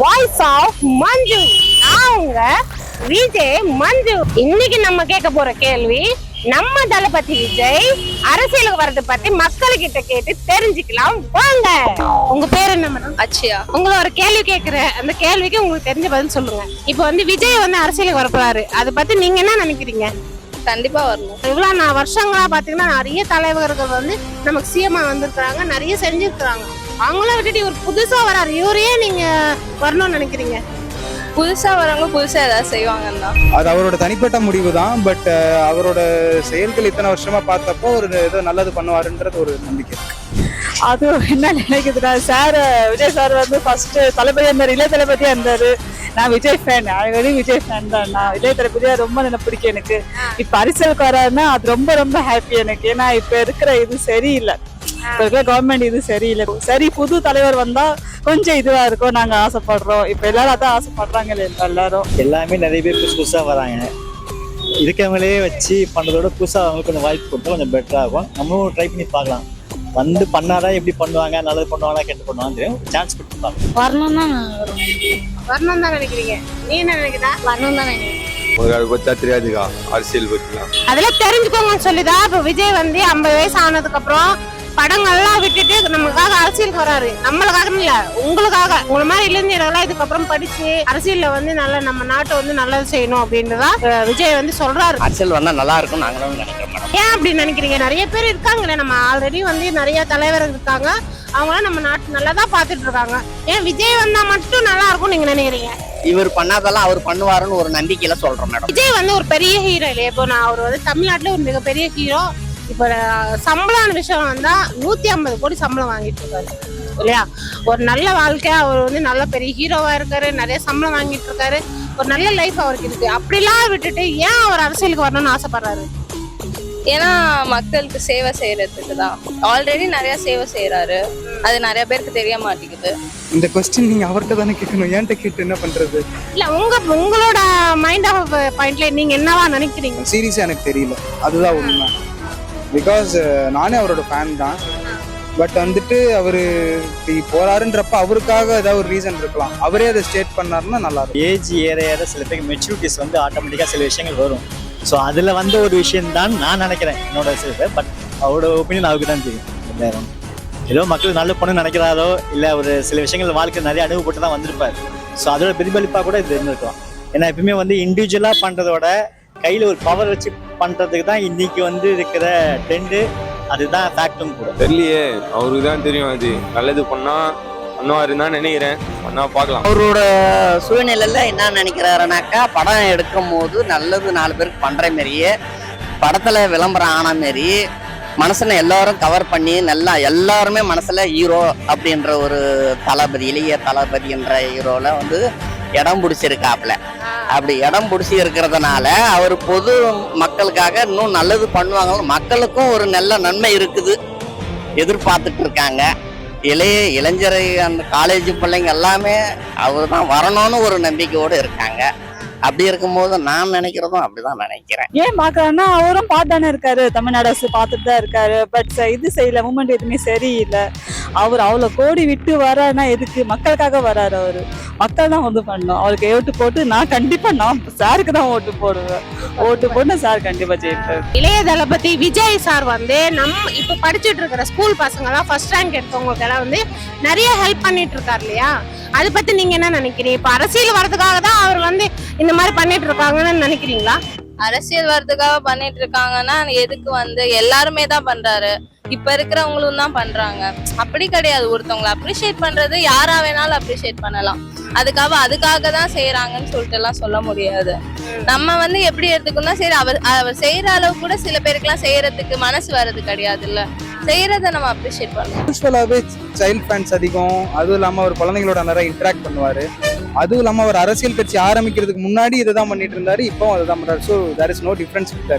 Voice of மஞ்சு. அவங்க விஜய் மஞ்சு. இன்னைக்கு நம்ம கேட்க போற கேள்வி நம்ம தளபதி விஜய் அரசியலுக்கு வர்றதை பத்தி மக்கள்கிட்ட கேட்டு தெரிஞ்சுக்கலாம். வாங்க. உங்க பேர் என்ன மேடம் அச்சியா. உங்களை ஒரு கேள்வி கேக்குறேன் அந்த கேள்விக்கு உங்களுக்கு தெரிஞ்ச பதில் சொல்லுங்க. இப்போ வந்து விஜய் வந்து அரசியலுக்கு வரப்போறாரு அதை பத்தி நீங்க என்ன நினைக்கிறீங்க? கண்டிப்பா வரணும். இவ்வளவு நான் வருஷங்களா பாத்தீங்கன்னா நிறைய தலைவர்கள் வந்து நமக்கு சிஎம்ஆ வந்திருக்கிறாங்க நிறைய செஞ்சிருக்கிறாங்க. அவங்கள விட்டுட்டு இவர் புதுசா வராரு. இவரையே நீங்க வரணும்னு நினைக்கிறீங்க? புதுசா வரவங்க புதுசா ஏதாவது செய்வாங்கன்னா அது அவரோட தனிப்பட்ட முடிவு தான் பட் அவரோட செயல்கள் இத்தனை வருஷமா பார்த்தப்போ ஒரு ஏதோ நல்லது பண்ணுவாருன்றது ஒரு நம்பிக்கை. இருக்கு அது என்ன நினைக்குதுன்னா சார் விஜய் சார் வந்து ஃபர்ஸ்ட் தளபதி இருந்தார் இளைய தளபதியா இருந்தாரு நான் Vijay fan already Vijay fan தான். நான் இளைய தளபதியா ரொம்ப எனக்கு. பிடிக்கும் எனக்கு இப்ப அரசியலுக்கு வராருன்னா அது ரொம்ப ரொம்ப ஹாப்பி எனக்கு. ஏன்னா இப்ப இருக்கிற இது சரியில்லை. இப்ப இருக்கிற கவர்மெண்ட் இது சரியில்லை. சரி புது தலைவர் வந்தா கொஞ்சம் இதுவா இருக்கும். நாங்க ஆசைப்படுறோம். இப்ப எல்லாரும் அதான் ஆசைப்படுறாங்க எல்லாரும். எல்லாமே நிறைய பேர் புதுசு புதுசாக வராங்க. இருக்கவங்களே வச்சு பண்ணுறதோட புதுசாக அவங்களுக்கு கொஞ்சம் வாய்ப்பு கொடுத்தா கொஞ்சம் பெட்டராக இருக்கும். நம்மளும் ட்ரை பண்ணி பார்க்கலாம். வந்து பண்ணாதான் எப்படி பண்ணுவாங்க நல்லது பண்ணுவாங்களா கெட்டு பண்ணுவாங்க தெரியும். சான்ஸ் கொடுத்து பார்க்கலாம். வரணும் தான் வரணும் தான் நினைக்கிறீங்க? நீ என்ன நினைக்கிறா? வரணும் தான் நினைக்கிறேன். தெரியாதுக்கா அரசியல் பத்திலாம். அதெல்லாம் தெரிஞ்சுக்கோங்கன்னு சொல்லிதான் இப்ப விஜய் வந்து ஐம்பது வயசு ஆனதுக்கு அப்புறம் படங்கள்லாம் விட்டுட்டு நமக்காக அரசியலுக்கு வராரு. நம்மளுக்காக இல்ல உங்களுக்காக. உங்களை மாதிரி இளைஞர்கள்லாம் இதுக்கப்புறம் படிச்சு அரசியல்ல வந்து நல்ல நம்ம நாட்டை வந்து நல்லது செய்யணும் அப்படின்றதான் விஜய் வந்து சொல்றாரு. அரசியல் வந்தா நல்லா இருக்கும் நாங்களும் நினைக்கிறோம் ஏன் அப்படி நினைக்கிறீங்க? நிறைய பேர் இருக்காங்களே நம்ம ஆல்ரெடி வந்து நிறைய தலைவர்கள் இருக்காங்க. அவங்களாம் நம்ம நாட்டு நல்லா தான் பார்த்துட்டு இருக்காங்க. ஏன் விஜய் வந்தா மட்டும் நல்லா இருக்கும் நீங்க நினைக்கிறீங்க? இவர் பண்ணாதெல்லாம் அவர் பண்ணுவாருன்னு ஒரு நம்பிக்கையில சொல்றோம் மேடம். விஜய் வந்து ஒரு பெரிய ஹீரோ இல்லையா? இப்போ நான் அவர் வந்து தமிழ்நாட்டுல ஒரு மிகப்பெரிய ஹீரோ இப்போ சம்பளம்னு விஷயம் வந்தா நூத்தி ஐம்பது கோடி சம்பளம் வாங்கிட்டு இருக்காரு. இல்லையா? ஒரு நல்ல வாழ்க்கை அவர் வந்து நல்ல பெரிய ஹீரோவா இருக்காரு நிறைய சம்பளம் வாங்கிட்டு இருக்காரு. ஒரு நல்ல லைஃப் அவருக்கு இருக்கு. அப்படிலாம் விட்டுட்டு ஏன் அவர் அரசியலுக்கு வரணும்னு ஆசைப்படுறாரு? ஏன்னா மக்களுக்கு சேவை செய்யறதுக்கு தான். ஆல்ரெடி நிறைய சேவை செய்யறாரு. அது நிறைய பேருக்கு தெரிய மாட்டேங்குது. இந்த கொஸ்டின் நீங்க அவர்கிட்ட தானே கேட்கணும். ஏன்ட்ட கேட்டு என்ன பண்றது? இல்ல உங்க உங்களோட மைண்ட் ஆஃப் பாயிண்ட்ல நீங்க என்னவா நினைக்கிறீங்க? சீரியஸா எனக்கு தெரியல. அதுதான் உண்மை. பிகாஸ் uh, நானே அவரோட ஃபேன் தான். பட் வந்துட்டு அவர் இப்படி போறாருன்றப்ப அவருக்காக ஏதாவது ஒரு ரீசன் இருக்கலாம். அவரே அதை ஸ்டேட் பண்ணாருன்னா நல்லா இருக்கும். ஏஜ் ஏற ஏற சில பேருக்கு மெச்சூரிட்டிஸ் வந்து ஆட்டோமேட்டிக்காக சில விஷயங்கள் வரும். ஸோ அதில் வந்த ஒரு விஷயம் தான் நான் நினைக்கிறேன் என்னோட சில பட் அவரோட ஒப்பீனியன் அவருக்கு தான் தெரியும். நேரம் ஏதோ மக்கள் நல்ல பொண்ணு நினைக்கிறாரோ இல்லை ஒரு சில விஷயங்கள் வாழ்க்கை நிறைய அனுபவப்பட்டு தான் வந்திருப்பார். ஸோ அதோட பிரதிபலிப்பாக கூட இது இருந்திருக்கலாம். ஏன்னா எப்பயுமே வந்து இண்டிவிஜுவலாக பண்ணுறதோட கையில் ஒரு பவர் வச்சு பண்ணுறதுக்கு தான் இன்னைக்கு வந்து இருக்கிற ட்ரெண்டு அதுதான் ஃபேக்டும் கூட. தெரியலையே. அவருக்கு தான் தெரியும் அது. நல்லது பண்ணா பண்ணுவாருன்னு தான் நினைக்கிறேன். பண்ணா பார்க்கலாம். அவரோட சூழ்நிலையில என்ன நினைக்கிறாருனாக்கா படம் எடுக்கும் போது நல்லது நாலு பேருக்கு பண்ற மாதிரியே படத்துல விளம்பரம் ஆன மாரி மனசுல எல்லாரும் கவர் பண்ணி நல்லா எல்லாருமே மனசுல ஹீரோ அப்படின்ற ஒரு தளபதி இளைய தளபதின்ற ஹீரோல வந்து இடம் பிடிச்சிருக்காப்புல. அப்படி இடம் பிடிச்சி இருக்கிறதுனால அவர் பொது மக்களுக்காக இன்னும் நல்லது பண்ணுவாங்க. மக்களுக்கும் ஒரு நல்ல நன்மை இருக்குது. எதிர்பார்த்துட்டு இருக்காங்க இளைய இளைஞரை அந்த காலேஜ் பிள்ளைங்க எல்லாமே அவர் தான் வரணும்னு ஒரு நம்பிக்கையோடு இருக்காங்க. அப்படி இருக்கும்போது நான் நினைக்கிறதும் அப்படிதான் நினைக்கிறேன். ஏன் பாக்குறாருன்னா அவரும் பார்த்தானே இருக்காரு. தமிழ்நாடு அரசு பார்த்துட்டு தான் இருக்காரு. பட் இது செய்யல. மூமெண்ட் எதுவுமே சரியில்லை. அவர் அவ்வளோ கோடி விட்டு வராருன்னா எதுக்கு? மக்களுக்காக வராரு அவரு. மக்கள் தான் வந்து பண்ணணும். அவருக்கு ஓட்டு போட்டு நான் கண்டிப்பா நான் சாருக்கு தான் ஓட்டு போடுவேன். ஓட்டு போட்டு சார் கண்டிப்பா ஜெயிப்பாரு. இளைய தளபதி விஜய் சார் வந்து நம்ம இப்ப படிச்சுட்டு இருக்கிற ஸ்கூல் பசங்க எல்லாம் ஃபர்ஸ்ட் ரேங்க் எடுத்தவங்களுக்கு எல்லாம் வந்து நிறைய ஹெல்ப் பண்ணிட்டு இருக்காரு இல்லையா? அதை பத்தி நீங்க என்ன நினைக்கிறீங்க? இப்ப அரசியல் வர்றதுக்காக தான் அவர் வந்து இந்த மாதிரி பண்ணிட்டு இருக்காங்கன்னு நினைக்கிறீங்களா? அரசியல் வர்றதுக்காக பண்ணிட்டு இருக்காங்கன்னா எதுக்கு வந்து எல்லாருமே தான் பண்றாரு. இப்ப இருக்கிறவங்களும் தான் பண்றாங்க. அப்படி கிடையாது. ஒருத்தவங்களை அப்ரிஷியேட் பண்றது யாரா வேணாலும் அப்ரிஷியேட் பண்ணலாம். அதுக்காக அதுக்காக தான் செய்யறாங்கன்னு சொல்லிட்டு எல்லாம் சொல்ல முடியாது. நம்ம வந்து எப்படி எடுத்துக்கணும்னா சரி அவர் அவர் செய்யற அளவு கூட சில பேருக்குலாம் செய்யறதுக்கு மனசு வர்றது கிடையாது இல்ல செய்யறத நம்ம அப்ரிஷியேட் பண்ணலாம். சைல்ட் ஃபேன்ஸ் அதிகம். அதுவும் இல்லாமல் அவர் குழந்தைங்களோட நிறைய இன்ட்ராக்ட் பண்ணுவார். அதுவும் இல்லாமல் அவர் அரசியல் கட்சி ஆரம்பிக்கிறதுக்கு முன்னாடி இதை தான் பண்ணிட்டு இருந்தாரு இப்போ அதை தான் பண்ணுறாரு so there is no difference with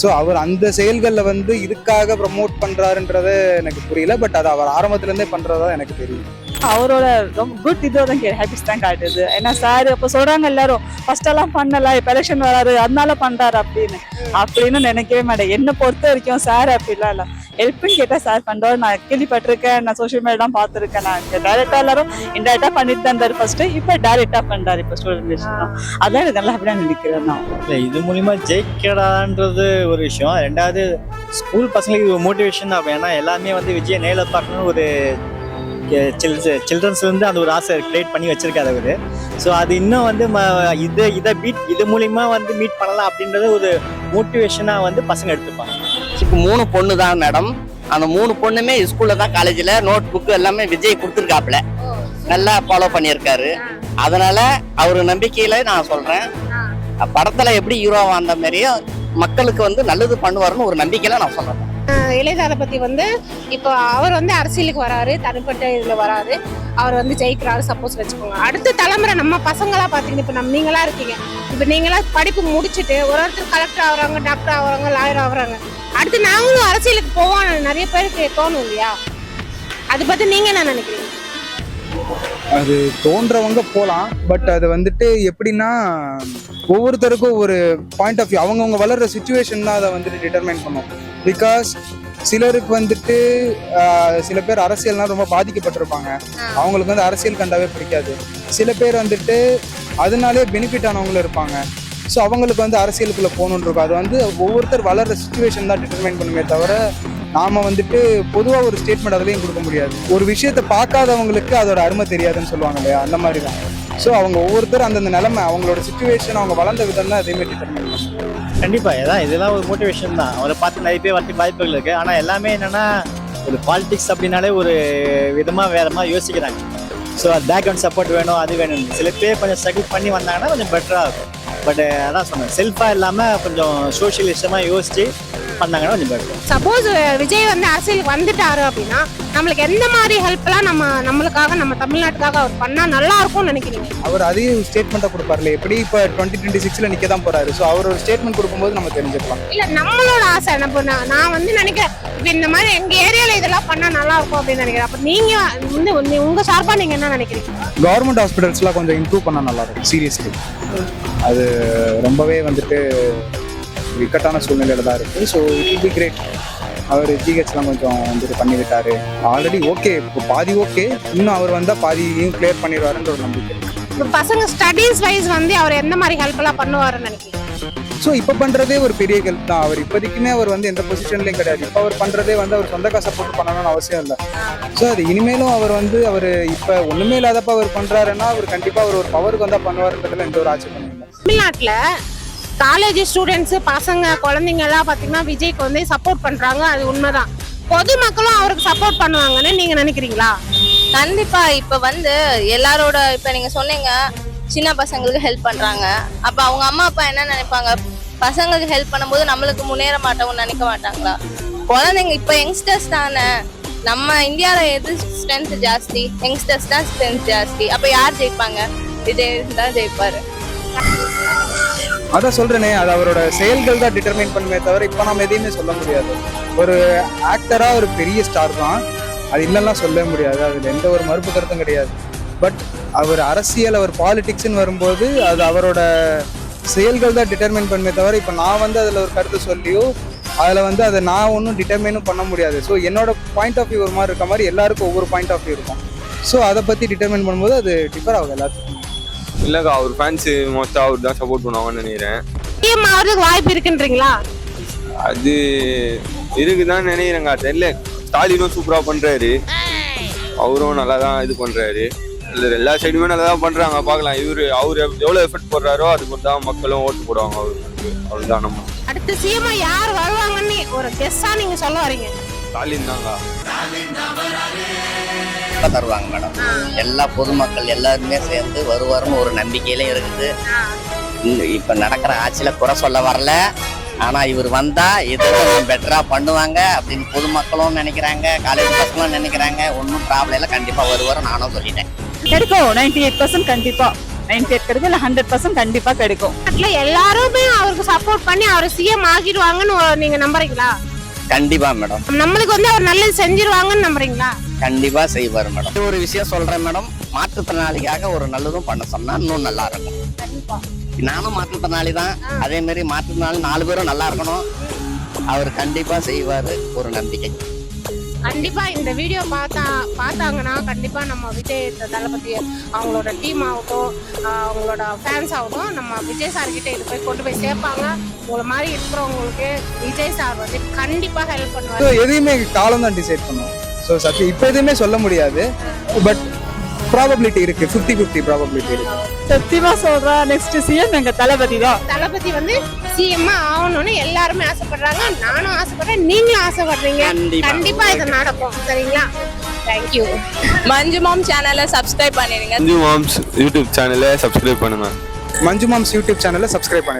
so அவர் அந்த செயல்களில் வந்து இதுக்காக ப்ரமோட் பண்ணுறாருன்றத எனக்கு புரியல பட் அது அவர் ஆரம்பத்துலேருந்தே பண்ணுறதா எனக்கு தெரியும். அவரோட ரொம்ப குட் இதோ தான் ஹேபிட்ஸ் தான் காட்டுது ஏன்னா சார் இப்போ சொல்கிறாங்க எல்லாரும் ஃபஸ்ட்டெல்லாம் பண்ணலாம் இப்போ எலெக்ஷன் வராரு அதனால பண்ணுறாரு அப்படின்னு. அப்படின்னு நினைக்கவே மாட்டேன். என்னை பொறுத்த வரைக்கும் சார் அப்படிலாம் இல்லை. ஹெல்ப்னு கேட்டால் சார் பண்ணுறோம் நான் கேள்விப்பட்டிருக்கேன். நான் சோஷியல் மீடியாலாம் பார்த்துருக்கேன். நான் இங்கே டேரெக்டாக எல்லாரும் இன்டெரக்டாக பண்ணிட்டு தான் இருந்தார் ஃபர்ஸ்ட் இப்போ டேரெக்டாக பண்ணுறாரு இப்போ ஸ்டூடெண்ட் விஷயம் அதான் எனக்கு நல்லா அப்படியே நினைக்கிறேன் நான். இல்லை இது மூலிமா ஜெயிக்கடான்றது ஒரு விஷயம். ரெண்டாவது ஸ்கூல் பசங்களுக்கு ஒரு மோட்டிவேஷன் தான். ஏன்னா எல்லாமே வந்து விஜய் நேரில் பார்க்கணும்னு ஒரு சில்ட்ரன்ஸ் வந்து அந்த ஒரு ஆசை கிரியேட் பண்ணி வச்சிருக்காரு அவர். ஸோ அது இன்னும் வந்து ம- இதை இதை மீட் இது மூலிமா வந்து மீட் பண்ணலாம் அப்படின்றத ஒரு மோட்டிவேஷனாக வந்து பசங்க எடுத்துப்பாங்க. மூணு பொண்ணு தான் மேடம் அந்த மூணு பொண்ணுமே ஸ்கூல்ல தான் காலேஜ்ல நோட் புக் எல்லாமே விஜய் கொடுத்துருக்காப்ல நல்லா ஃபாலோ பண்ணியிருக்காரு. அதனால அவர் நம்பிக்கையில நான் சொல்றேன். படத்துல எப்படி ஹீரோவா வந்த மாதிரியும் மக்களுக்கு வந்து நல்லது பண்ணுவாருன்னு ஒரு நம்பிக்கையில நான் சொல்றேன். இளையதாரை பற்றி வந்து இப்போ அவர் வந்து அரசியலுக்கு வராரு தனிப்பட்ட இதில் வராரு. அவர் வந்து ஜெயிக்கிறாரு சப்போஸ் வச்சுக்கோங்க. அடுத்த தலைமுறை நம்ம பசங்களாக பார்த்தீங்கன்னா இப்போ நம்ம நீங்களாக இருக்கீங்க. இப்போ நீங்களாம் படிப்பு முடிச்சுட்டு ஒரு ஒருத்தர் கலெக்டர் ஆகுறாங்க டாக்டர் ஆகுறாங்க லாயர் ஆகுறாங்க. அடுத்து நாங்களும் அரசியலுக்கு போவோம் நிறைய பேருக்கு தோணும் இல்லையா? அதை பற்றி நீங்கள் என்ன நினைக்கிறீங்க? அது தோன்றவங்க போகலாம் பட் அது வந்துட்டு எப்படின்னா ஒவ்வொருத்தருக்கும் ஒரு பாயிண்ட் ஆஃப் வியூ அவங்கவுங்க வளர்கிற சுச்சுவேஷன் தான் அதை வந்துட்டு டிட்டர்மைன் பண்ணும். பிகாஸ் சிலருக்கு வந்துட்டு சில பேர் அரசியல்னா ரொம்ப பாதிக்கப்பட்டிருப்பாங்க. அவங்களுக்கு வந்து அரசியல் கண்டாவே பிடிக்காது. சில பேர் வந்துட்டு அதனாலே பெனிஃபிட் ஆனவங்களும் இருப்பாங்க. ஸோ அவங்களுக்கு வந்து அரசியலுக்குள்ள போகணுன்னு இருக்கும். அது வந்து ஒவ்வொருத்தர் வளர்ற சுச்சுவேஷன் தான் டிட்டர்மைன் பண்ணுமே தவிர நாம வந்துட்டு பொதுவாக ஒரு ஸ்டேட்மெண்ட் அதுலேயும் கொடுக்க முடியாது. ஒரு விஷயத்தை பார்க்காதவங்களுக்கு அதோட அருமை தெரியாதுன்னு சொல்லுவாங்க இல்லையா? அந்த மாதிரி தான். ஸோ அவங்க ஒவ்வொருத்தரும் அந்தந்த நிலமை அவங்களோட சுச்சுவேஷன் அவங்க வளர்ந்த விதம் தான் அதேமாதிரி டிட்டர்மைன் பண்ணும் கண்டிப்பா ஏதான் இதெல்லாம் ஒரு மோட்டிவேஷன் தான். அவரை பார்த்து நிறைய பேர் வரத்துக்கு வாய்ப்புகள் இருக்குது ஆனால் எல்லாமே என்னென்னா ஒரு பாலிடிக்ஸ் அப்படின்னாலே ஒரு விதமாக வேறமாக யோசிக்கிறாங்க. ஸோ பேக்ரவுண்ட் சப்போர்ட் வேணும் அது வேணும். சில பேர் கொஞ்சம் ஸ்ட்ரகிள் பண்ணி வந்தாங்கன்னா கொஞ்சம் பெட்டராக இருக்கும். பட் அதான் சொன்னேன் செல்ஃபாக இல்லாமல் கொஞ்சம் சோஷியலிஸ்டமாக யோசிச்சு பண்ணாங்கன்னா கொஞ்சம் பெட்டர் சப்போஸ் விஜய் வந்து அரசியலுக்கு வந்துட்டாரு அப்படின்னா நம்மளுக்கு எந்த மாதிரி ஹெல்ப்லாம் நம்ம நம்மளுக்காக நம்ம தமிழ்நாட்டுக்காக அவர் பண்ணா நல்லா இருக்கும்னு நினைக்கிறீங்க? அவர் அதையும் ஸ்டேட்மெண்ட்டாக கொடுப்பார்ல எப்படி இப்போ டுவெண்ட்டி டுவெண்ட்டி சிக்ஸில் நிற்க தான் போறாரு. ஸோ அவர் ஒரு ஸ்டேட்மெண்ட் கொடுக்கும்போது நம்ம தெரிஞ்சுக்கலாம். இல்ல நம்மளோட ஆசை நம்ம நான் நான் வந்து நினைக்கிறேன் இப்ப இந்த மாதிரி எங்க ஏரியால இதெல்லாம் பண்ணா நல்லா இருக்கும் அப்படின்னு நினைக்கிறேன். அப்ப நீங்க வந்து உங்க- சார்பா நீங்க என்ன நினைக்கிறீங்க? கவர்மெண்ட் ஹாஸ்பிட்டல்ஸ்லாம் கொஞ்சம் இம்ப்ரூவ் பண்ணால் நல்லா இருக்கும் சீரியஸ்லி அது ரொம்பவே வந்துட்டு இக்கட்டான சூழ்நிலையில தான் இருக்கு. ஸோ இட் பி கிரேட் அவர் ஜிஹெச்லாம் கொஞ்சம் வந்துட்டு பண்ணிவிட்டாரு. ஆல்ரெடி ஓகே இப்போ பாதி ஓகே இன்னும் அவர் வந்தால் பாதியும் கிளியர் பண்ணிடுவாருன்ற ஒரு நம்பிக்கை இப்ப பசங்க ஸ்டடீஸ் வைஸ் வந்து அவர் எந்த மாதிரி ஹெல்ப் எல்லாம் பண்ணுவாருன்னு நினைக்கிறீங்க? ஸோ இப்போ பண்ணுறதே ஒரு பெரிய ஹெல்ப் தான். அவர் இப்போதைக்குமே அவர் வந்து எந்த பொசிஷன்லையும் கிடையாது. இப்போ அவர் பண்ணுறதே வந்து அவர் சொந்த காசை போட்டு பண்ணணும்னு அவசியம் இல்லை. ஸோ அது இனிமேலும் அவர் வந்து அவர் இப்போ ஒன்றுமே இல்லாதப்ப அவர் பண்ணுறாருன்னா அவர் கண்டிப்பாக அவர் ஒரு பவருக்கு வந்தால் பண்ணுவாருன்றதுல எந்த ஒரு இல்லை. தமிழ்நாட்டுல காலேஜ் ஸ்டூடெண்ட்ஸ் பசங்க குழந்தைங்க எல்லாம் பார்த்தீங்கன்னா விஜய்க்கு வந்து சப்போர்ட் பண்றாங்க. அது உண்மைதான். பொதுமக்களும் அவருக்கு சப்போர்ட் பண்ணுவாங்கன்னு நீங்க நினைக்கிறீங்களா? கண்டிப்பா. இப்ப வந்து எல்லாரோட இப்ப நீங்க சொன்னீங்க சின்ன பசங்களுக்கு ஹெல்ப் பண்றாங்க. அப்ப அவங்க அம்மா அப்பா என்ன நினைப்பாங்க? பசங்களுக்கு ஹெல்ப் பண்ணும்போது நம்மளுக்கு முன்னேற மாட்டோம்னு நினைக்க மாட்டாங்களா? குழந்தைங்க இப்ப யங்ஸ்டர்ஸ் தானே. நம்ம இந்தியால எது ஸ்ட்ரென்த் ஜாஸ்தி? யங்ஸ்டர்ஸ் தான் ஸ்ட்ரென்த் ஜாஸ்தி. அப்ப யார் ஜெயிப்பாங்க? விஜய் தான் ஜெயிப்பாரு. அதான் சொல்றேனே அது அவரோட செயல்கள் தான் டிட்டர்மைன் பண்ணுமே தவிர இப்போ நம்ம எதையுமே சொல்ல முடியாது. ஒரு ஆக்டரா ஒரு பெரிய ஸ்டார் தான். அது இல்லைன்னா சொல்லவே முடியாது. அதில் எந்த ஒரு மறுப்பு கருத்தும் கிடையாது. பட் அவர் அரசியல் அவர் பாலிடிக்ஸ்னு வரும்போது அது அவரோட செயல்கள் தான் டிட்டர்மைன் பண்ணுமே தவிர இப்போ நான் வந்து அதில் ஒரு கருத்து சொல்லியோ அதில் வந்து அதை நான் ஒன்றும் டிட்டர்மைனும் பண்ண முடியாது. ஸோ என்னோட பாயிண்ட் ஆஃப் வியூ ஒரு மாதிரி இருக்க மாதிரி எல்லாருக்கும் ஒவ்வொரு பாயிண்ட் ஆஃப் வியூ இருக்கும். ஸோ அதை பற்றி டிட்டர்மைன் பண்ணும்போது அது டிஃபர் ஆகுது எல்லாத்துக்கும். இல்லைக்கா அவர் ஃபேன்ஸு மோஸ்ட்டாக அவர் தான் சப்போர்ட் பண்ணுவாங்கன்னு நினைக்கிறேன். சிஎம் ஆகிறதுக்கு வாய்ப்பு இருக்குன்றீங்களா? அது இருக்குதான் நினைக்கிறேங்க தெரியல. ஸ்டாலினும் சூப்பராக பண்ணுறாரு அவரும் நல்லா தான் இது பண்ணுறாரு இல்லை எல்லா சைடுமே நல்லா தான் பண்ணுறாங்க பார்க்கலாம். இவர் அவர் எவ்வளோ எஃபர்ட் போடுறாரோ அதுக்கு தான் மக்களும் ஓட்டு போடுவாங்க அவருக்கு அவ்வளோதான் நம்ம. அடுத்து சிஎம் யார் வருவாங்கன்னு ஒரு கெஸ்ஸா நீங்க சொல்ல வரீங்க. ஸ்டாலின் தாங்க கண்டிப்பா தருவாங்க மேடம். எல்லா பொதுமக்கள் எல்லாருமே சேர்ந்து வருவாருன்னு ஒரு நம்பிக்கையில இருக்குது. இப்ப நடக்கிற ஆட்சியில குறை சொல்ல வரல. ஆனா இவர் வந்தா இது பெட்டரா பண்ணுவாங்க அப்படின்னு பொதுமக்களும் நினைக்கிறாங்க காலேஜ் பசங்களும் நினைக்கிறாங்க. ஒன்றும் ப்ராப்ளம் இல்லை. கண்டிப்பா வருவாரு நானும் சொல்லிட்டேன். கிடைக்கும். நைன்டி எயிட் பர்சன்ட் கண்டிப்பா. நைன்டி எயிட் கிடைக்கும். இல்லை ஹண்ட்ரட் பர்சன்ட் கண்டிப்பா கிடைக்கும். எல்லாருமே அவருக்கு சப்போர்ட் பண்ணி அவர் சிஎம் ஆகிடுவாங்கன்னு நீங்க நம்புறீங்களா? கண்டிப்பா மேடம். நம்மளுக்கு வந்து அவர் நல்லது செஞ்சிருவாங்கன்னு நம்புறீங்களா? கண்டிப்பா செய்வார் மேடம். ஒரு விஷயம் சொல்றேன் மேடம். மாற்றுத்திறனாளிக்காக ஒரு நல்லதும் பண்ண சொன்னா இன்னும் நல்லா இருக்கும். நானும் மாற்றுத்திறனாளி தான். அதே மாதிரி மாற்றுத்திறனாளி நாலு பேரும் நல்லா இருக்கணும். அவர் கண்டிப்பா செய்வாரு. ஒரு நம்பிக்கை. கண்டிப்பா இந்த வீடியோ பார்த்தா பார்த்தாங்கன்னா கண்டிப்பா நம்ம விஜய் தளபதி அவங்களோட டீம் ஆகட்டும் அவங்களோட ஃபேன்ஸ் ஆகட்டும் நம்ம விஜய் சார் கிட்ட இது போய் கொண்டு போய் சேர்ப்பாங்க. உங்களை மாதிரி இருக்கிறவங்களுக்கு விஜய் சார் வந்து கண்டிப்பா ஹெல்ப் பண்ணுவாங்க எதுவுமே எதையுமே காலம் தான் டிசைட் பண்ணுவோம் ஸோ சத்தியம் இப்போ எதுவுமே சொல்ல முடியாது. பட் ப்ராபபிலிட்டி இருக்கு. ஃபிஃப்டி ஃபிஃப்டி ப்ராபபிலிட்டி இருக்கு. சத்தியமா சொல்றேன் நெக்ஸ்ட் சிஎம் எங்க தளபதி தான் தளபதி வந்து சிஎம் ஆகணும்னு எல்லாருமே ஆசைப்படுறாங்க. நானும் ஆசைப்படுறேன். நீங்களும் ஆசைப்படுறீங்க. கண்டிப்பா. கண்டிப்பா இது நடக்கும். சரிங்களா? தேங்க்யூ மஞ்சு மாம் சேனலை சப்ஸ்கிரைப் பண்ணிடுங்க. மஞ்சு மாம்ஸ் யூடியூப் சேனலை சப்ஸ்கிரைப் பண்ணுங்க. மஞ்சு மாம்ஸ் யூடியூப் சேனலை சப்ஸ்கிரைப் பண்ணிடுங்க.